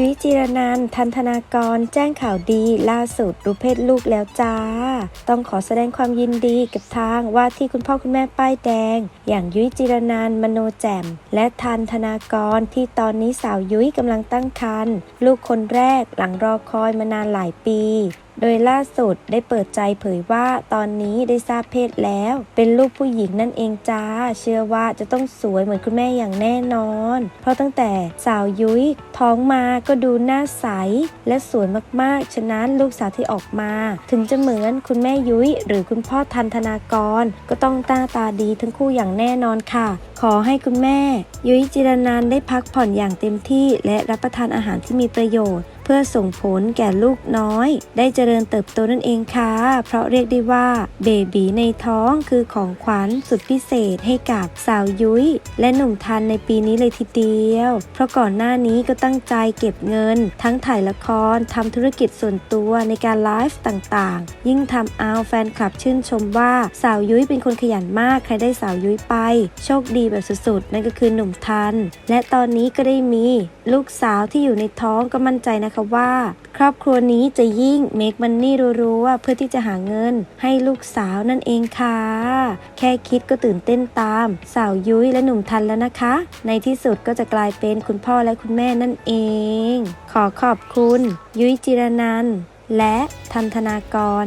ยุ้ยจีรนันทันธนากร แจ้งข่าวดี ล่าสุดรู้เพศลูกแล้วจ้า ต้องขอแสดงความยินดีกับทางว่าที่คุณพ่อคุณแม่ป้ายแดง อย่างยุ้ยจีรนันมโนแจ่ม และทันธนากรที่ตอนนี้สาวยุ้ยกำลังตั้งครรภ์ลูกคนแรกหลังรอคอยมานานหลายปี โดยล่าสุดได้เปิดใจเผยว่าตอนนี้ได้ทราบเพศแล้ว เป็นลูกผู้หญิงนั่นเองจ้า เชื่อว่าจะต้องสวยเหมือนคุณแม่อย่างแน่นอน เพราะตั้งแต่สาวยุ้ยท้องมาก็ดูหน้าใส และสวยมากๆ ฉะนั้นลูกสาวที่ออกมา ถึงจะเหมือนคุณแม่ยุ้ยหรือคุณพ่อทันธนากร ก็ต้องหน้าตาดีทั้งคู่อย่างแน่นอนค่ะ ขอให้คุณแม่ ยุ้ยจิรนันได้พักผ่อนอย่างเต็มที่ และรับประทานอาหารที่มีประโยชน์ พื่อส่งผลแก่ลูกน้อย ได้เจริญเติบโตนั่นเองค่ะ เพราะเรียกได้ว่าเบบีในท้องคือของขวัญสุดพิเศษให้กับสาวยุ้ย และหนุ่มทันในปีนี้เลยทีเดียว เพราะก่อนหน้านี้ก็ตั้งใจเก็บเงิน ทั้งถ่ายละครทำธุรกิจส่วนตัวในการไลฟ์ต่างๆ ยิ่งทำเอาแฟนคลับชื่นชมว่าสาวยุ้ยเป็นคนขยันมาก ใครได้สาวยุ้ยไป โชคดีแบบสุดๆ นั่นก็คือหนุ่มทัน และตอนนี้ก็ได้มี ลูกสาวที่อยู่ในท้องก็มั่นใจนะคะว่า ครอบครัวนี้จะยิ่งเมคมันนี่รัวๆเพื่อที่จะหาเงินให้ลูกสาวนั่นเองค่ะ แค่คิดก็ตื่นเต้นตาม สาวยุ้ยและหนุ่มทันแล้วนะคะ ในที่สุดก็จะกลายเป็นคุณพ่อและคุณแม่นั่นเอง ขอขอบคุณ ยุ้ยจิรนันและทันธนากร